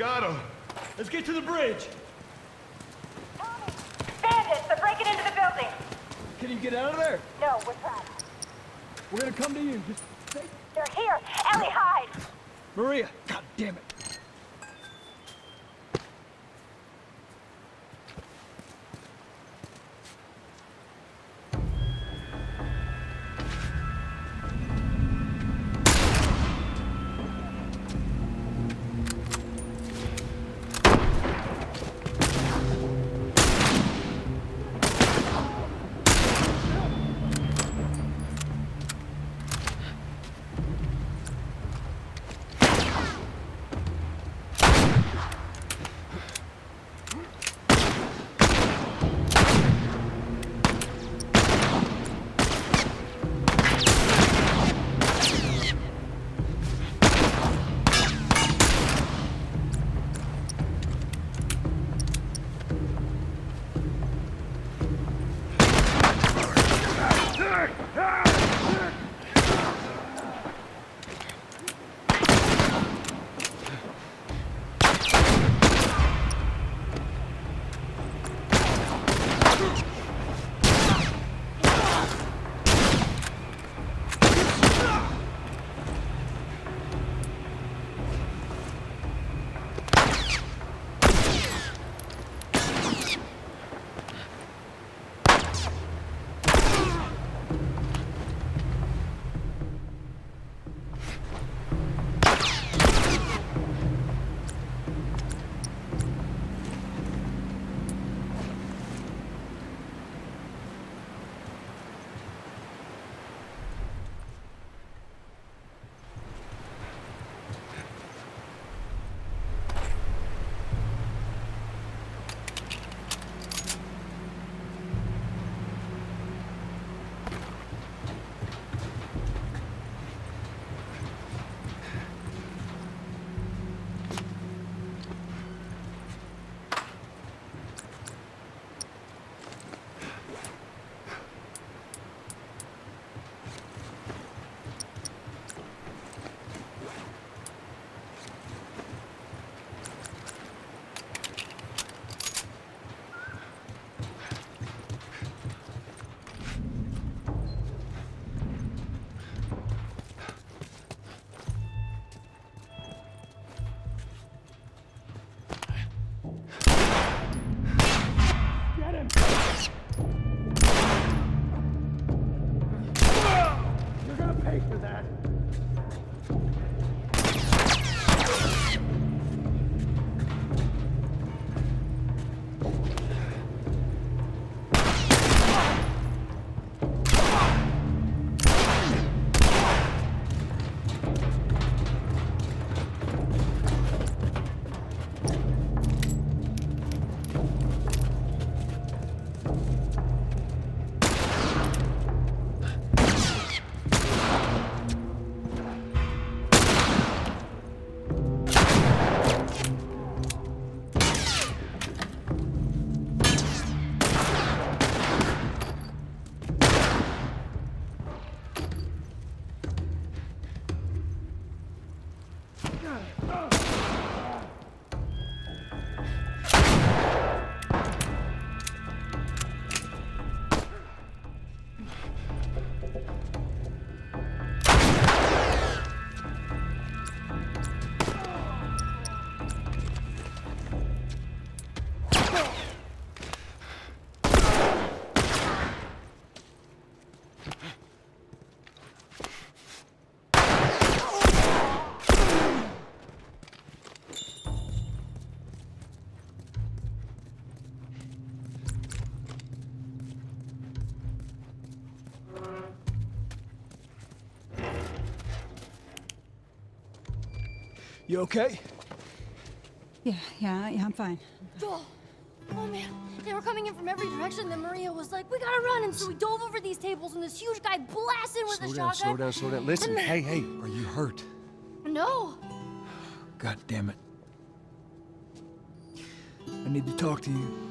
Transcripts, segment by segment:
got him. Let's get to the bridge. Bandits! They're breaking into the building! Can you get out of there? No, we're trying. We're gonna come to you. Just stay. They're here! Ellie, hide! Maria, god damn it. You okay? Yeah, yeah, yeah, I'm fine. Oh, oh man, they were coming in from every direction. Then Maria was like, "We gotta run!" And so we dove over these tables, and this huge guy blasted with Slow a down, shotgun. slow down, slow down. Listen, And then- hey, hey, are you hurt? No, God damn it. I need to talk to you.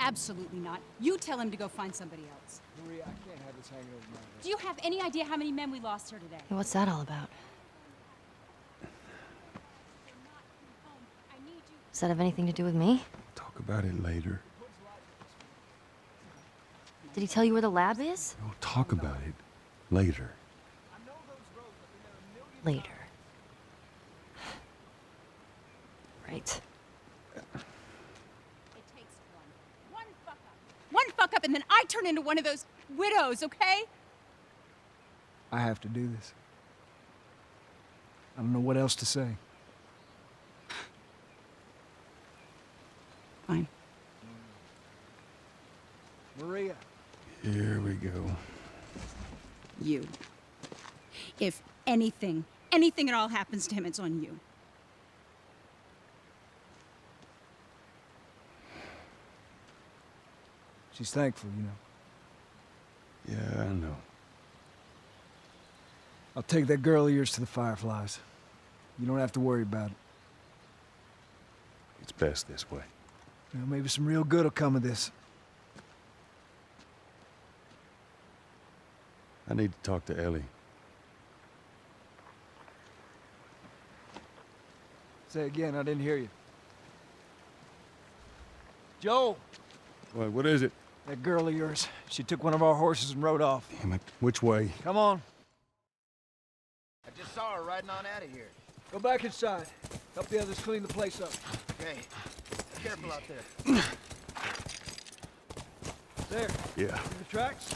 Absolutely not. You tell him to go find somebody else. Maria, I can't have this hanging over my head. Do you have any idea how many men we lost here today? what's that all about? Does that have anything to do with me? Talk about it later. Did he tell you where the lab is? We'll talk about it later. Later. Right. It takes one. One fuck up. One fuck up, and then I turn into one of those widows, okay? I have to do this. I don't know what else to say. Fine. Maria. Here we go. You. If anything, anything at all happens to him, it's on you. She's thankful, you know. Yeah, I know. I'll take that girl of yours to the Fireflies. You don't have to worry about it. It's best this way. You know, maybe some real good will come of this. I need to talk to Ellie. Say again, I didn't hear you. Joel, What, what is it? that girl of yours, she took one of our horses and rode off. Damn it. Which way? Come on, I just saw her riding on out of here. go back inside. Help the others clean the place up. Okay. Careful out there. There, Yeah. see the tracks?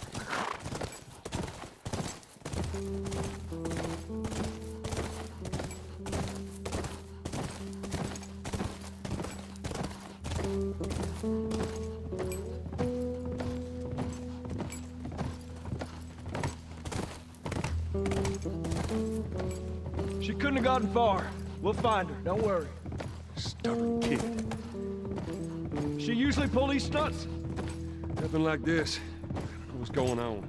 She couldn't have gotten far. We'll find her, don't worry. Stubborn kid. She usually pull these stunts. Nothing like this. I don't know what's going on.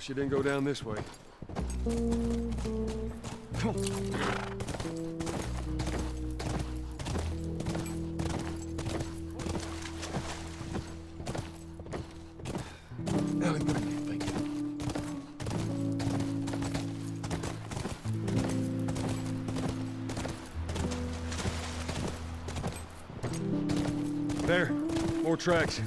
She didn't go down this way. There, more tracks.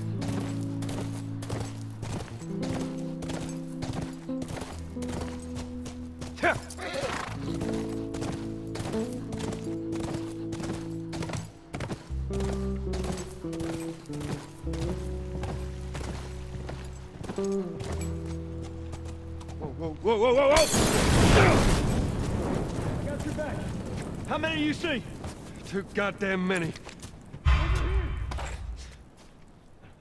Whoa, whoa, whoa, whoa, whoa! I got your back. How many do you see? Too goddamn many.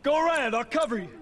Go around, I'll cover you.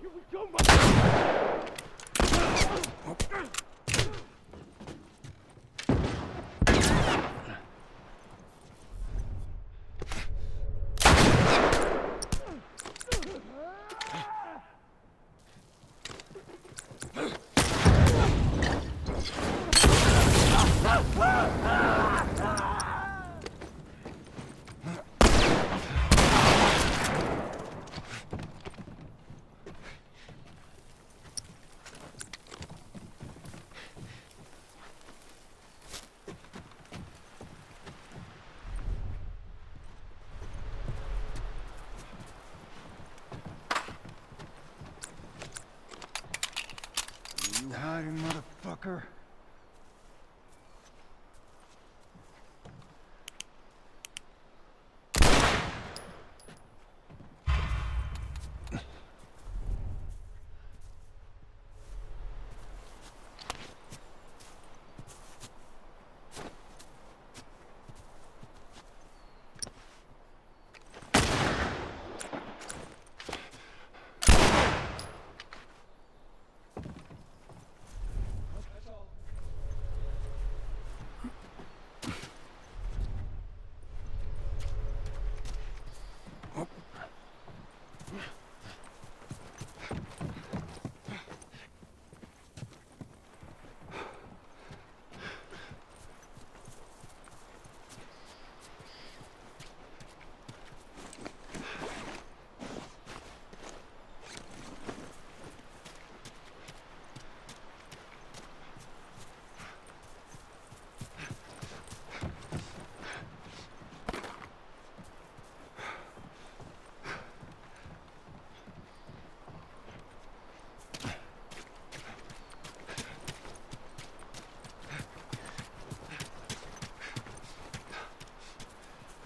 Here we go, my...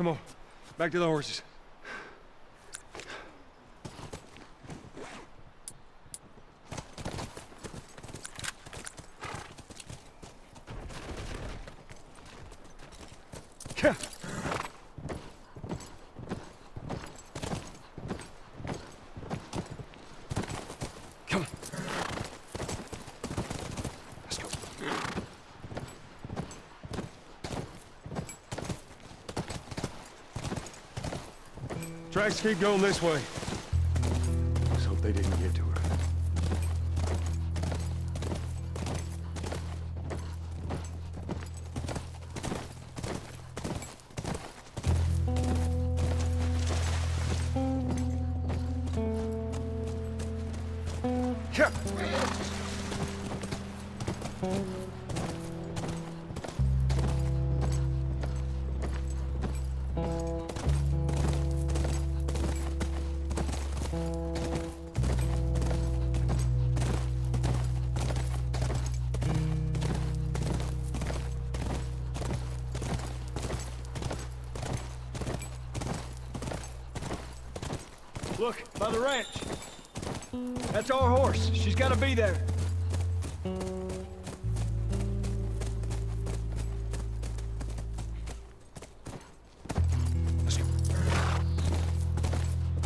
Come on. Back to the horses. Tracks keep going this way. Let's hope they didn't get to her. Yeah. That's our horse. She's gotta be there. Let's go.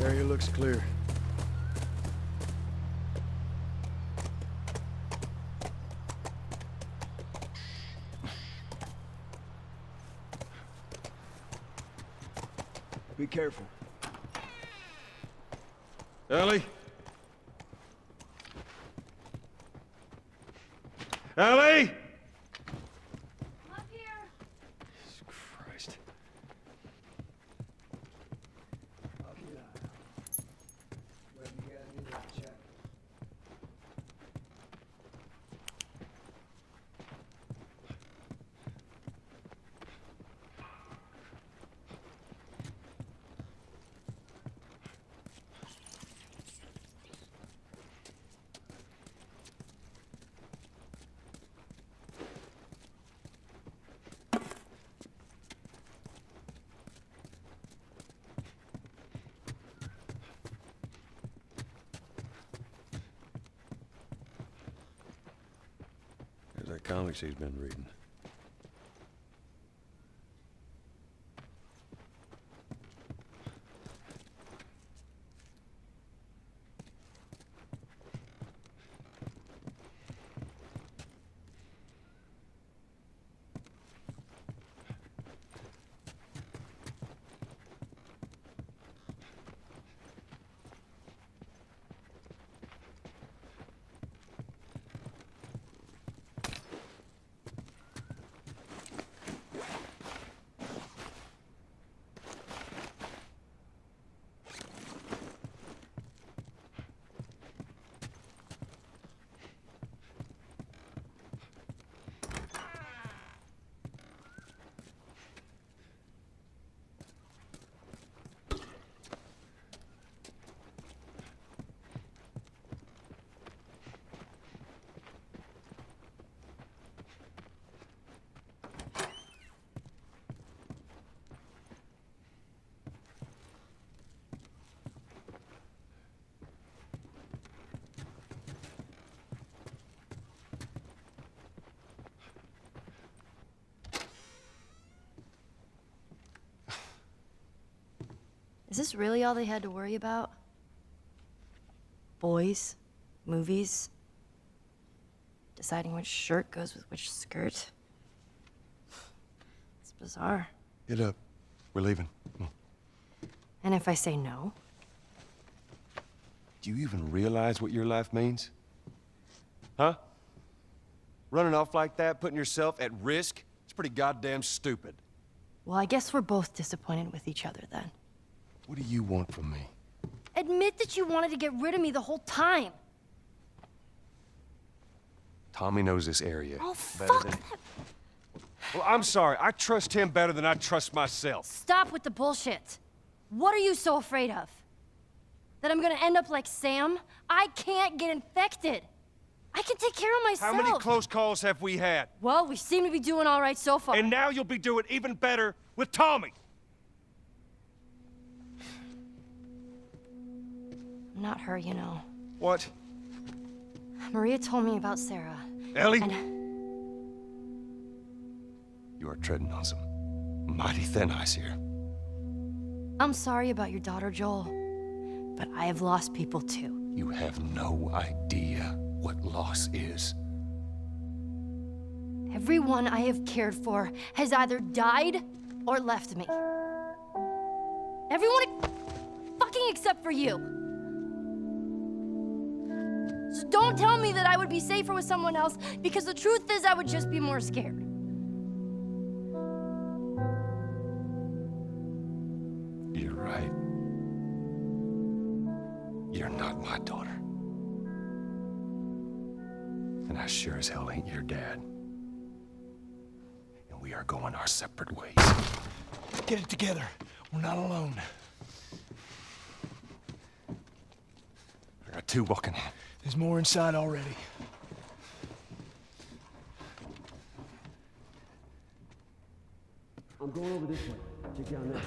Area looks clear. Be careful. Ellie? Ellie? Up here. Christ. There's that comics he's been reading. This really all they had to worry about? Boys, movies, deciding which shirt goes with which skirt. It's bizarre. Get up. Uh, we're leaving. And if I say no? Do you even realize what your life means? Huh? Running off like that, putting yourself at risk? It's pretty goddamn stupid. Well, I guess we're both disappointed with each other then. What do you want from me? Admit that you wanted to get rid of me the whole time. Tommy knows this area Oh, fuck than... Well, I'm sorry. I trust him better than I trust myself. Stop with the bullshit. What are you so afraid of? That I'm gonna end up like Sam? I can't get infected. I can take care of myself. How many close calls have we had? Well, we seem to be doing all right so far. And now you'll be doing even better with Tommy. Not her, you know. What? Maria told me about Sarah. Ellie? And You are treading on some mighty thin ice here. I'm sorry about your daughter, Joel. But I have lost people too. You have no idea what loss is. Everyone I have cared for has either died or left me. Everyone fucking except for you. Don't tell me that I would be safer with someone else because the truth is I would just be more scared. You're right. You're not my daughter. And I sure as hell ain't your dad. And we are going our separate ways. Get it together. We're not alone. I got two walking in. There's more inside already. I'm going over this way. Check down there.